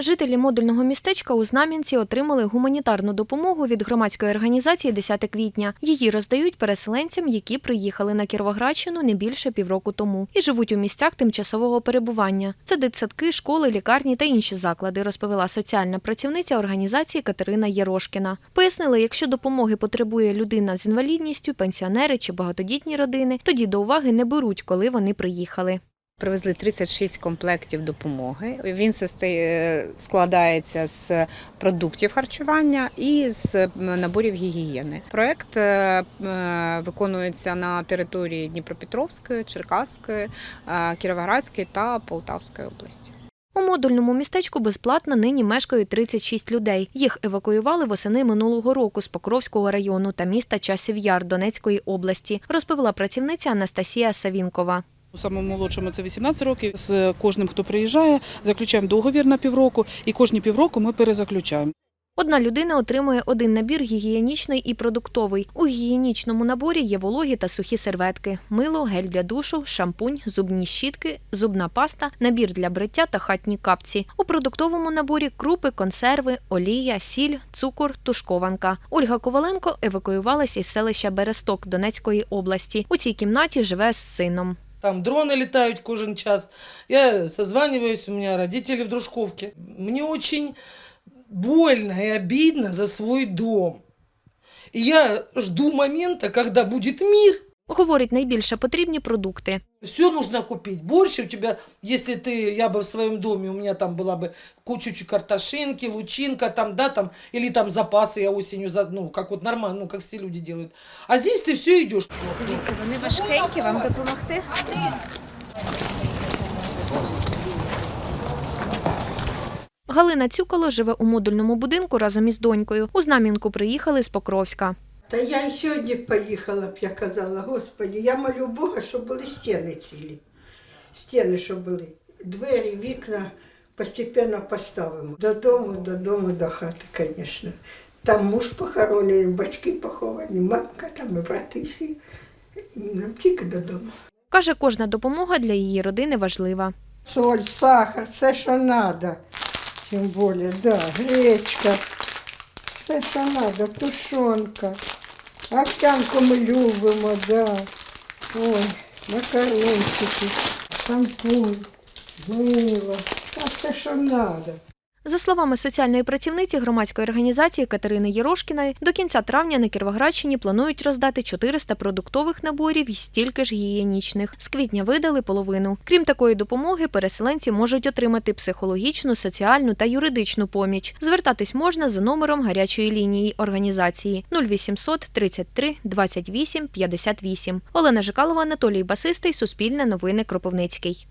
Жителі модульного містечка у Знам'янці отримали гуманітарну допомогу від громадської організації «10 квітня. Її роздають переселенцям, які приїхали на Кіровоградщину не більше півроку тому і живуть у місцях тимчасового перебування. Це дитсадки, школи, лікарні та інші заклади, розповіла соціальна працівниця організації Катерина Єрошкіна. Пояснили, якщо допомоги потребує людина з інвалідністю, пенсіонери чи багатодітні родини, тоді до уваги не беруть, коли вони приїхали. Привезли 36 комплектів допомоги. Він складається з продуктів харчування і з наборів гігієни. Проект е, е, виконується на території Дніпропетровської, Черкаської, е, Кіровоградської та Полтавської області. У модульному містечку безплатно нині мешкають 36 людей. Їх евакуювали восени минулого року з Покровського району та міста Часів Яр Донецької області, розповіла працівниця Анастасія Савінкова. Самому молодшому це 18 років. З кожним, хто приїжджає, заключаємо договір на півроку, і кожні півроку ми перезаключаємо. Одна людина отримує один набір гігієнічний і продуктовий. У гігієнічному наборі є вологі та сухі серветки, мило, гель для душу, шампунь, зубні щітки, зубна паста, набір для бриття та хатні капці. У продуктовому наборі крупи, консерви, олія, сіль, цукор, тушкованка. Ольга Коваленко евакуювалася із селища Бересток Донецької області. У цій кімнаті живе з сином. Там дроны летают кожен час. Я созваниваюсь, у меня родители в Дружковке. Мне очень больно и обидно за свой дом. И я жду момента, когда будет мир. Говорить, найбільше потрібні продукти. Все нужно купить. Борщ у тебя, если ты, я бы в своем доме, у меня там была бы куча картошинки, лучинка, там, да, там, или там запасы я осенью, за, ну, как вот нормально, ну, как все люди делают. А здесь ты все идешь. Дивіться, вони важкенькі, вам допомогти? Галина Цюкало живе у модульному будинку разом із донькою. У Знам'янку приїхали з Покровська. Та я і сьогодні поїхала б, я казала, Господі, я молю Бога, щоб були стіни цілі. Стіни, щоб були. Двері, вікна постепенно поставимо. Додому, додому, до хати, звісно. Там муж похоронений, батьки поховані, мамка там і брати всі. Нам тільки додому. Каже, кожна допомога для її родини важлива. Соль, сахар, все, що треба. Тим більше, да, гречка, все, що треба, тушонка. Овсянку ми любимо, да. Ой, макарончики, шампунь, мило, та все, що треба. За словами соціальної працівниці громадської організації Катерини Єрошкіної, до кінця травня на Кіровоградщині планують роздати 400 продуктових наборів і стільки ж гігієнічних. З квітня видали половину. Крім такої допомоги, переселенці можуть отримати психологічну, соціальну та юридичну поміч. Звертатись можна за номером гарячої лінії організації 0800 33 28 58. Олена Жикалова, Анатолій Басистий, Суспільне новини Кропивницький.